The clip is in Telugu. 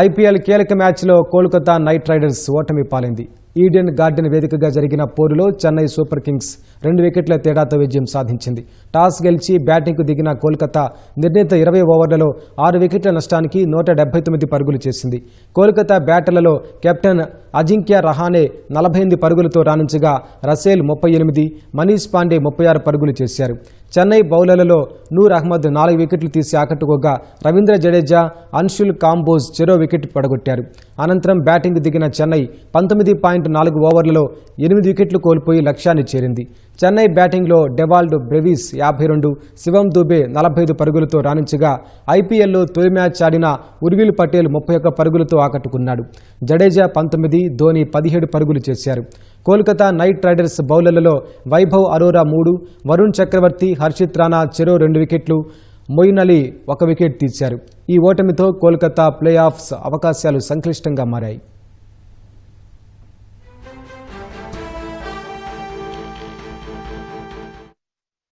ఐపీఎల్ కీలక మ్యాచ్లో కోల్కతా నైట్ రైడర్స్ ఓటమి పాలింది. ఈడెన్ గార్డెన్ వేదికగా జరిగిన పోరులో చెన్నై సూపర్ కింగ్స్ రెండు వికెట్ల తేడాతో విజయం సాధించింది. టాస్ గెలిచి బ్యాటింగ్కు దిగిన కోల్కతా నిర్ణీత ఇరవై ఓవర్లలో ఆరు వికెట్ల నష్టానికి నూట డెబ్బై తొమ్మిది పరుగులు చేసింది. కోల్కతా బ్యాటర్లలో కెప్టెన్ అజింక్య రహానే నలభై ఎనిమిది పరుగులతో రాణించగా రసేల్ ముప్పై ఎనిమిది మనీష్ పాండే ముప్పై ఆరు పరుగులు చేశారు. చెన్నై బౌలర్లలో నూర్ అహ్మద్ నాలుగు వికెట్లు తీసి ఆకట్టుకోగా రవీంద్ర జడేజా అన్షుల్ కాంబోజ్ చెరో వికెట్ పడగొట్టారు. అనంతరం బ్యాటింగ్ దిగిన చెన్నై పంతొమ్మిది పాయింట్ నాలుగు ఓవర్లలో ఎనిమిది వికెట్లు కోల్పోయి లక్ష్యాన్ని చేరింది. చెన్నై బ్యాటింగ్లో డెవాల్డ్ బ్రెవీస్ యాభై రెండు శివం దుబే నలభై ఐదు పరుగులతో రాణించగా ఐపీఎల్లో తొలి మ్యాచ్ ఆడిన ఉర్విల్ పటేల్ ముప్పై ఒక్క పరుగులతో ఆకట్టుకున్నాడు. జడేజా పంతొమ్మిది ధోని పదిహేడు పరుగులు చేశారు. కోల్కతా నైట్ రైడర్స్ బౌలర్లలో వైభవ్ అరోరా మూడు వరుణ్ చక్రవర్తి హర్షిత్ రాణా చెరో రెండు వికెట్లు మొయిన్ అలీ ఒక వికెట్ తీశారు. ఈ ఓటమితో కోల్కతా ప్లే ఆఫ్స్ అవకాశాలు సంక్లిష్టంగా మారాయి.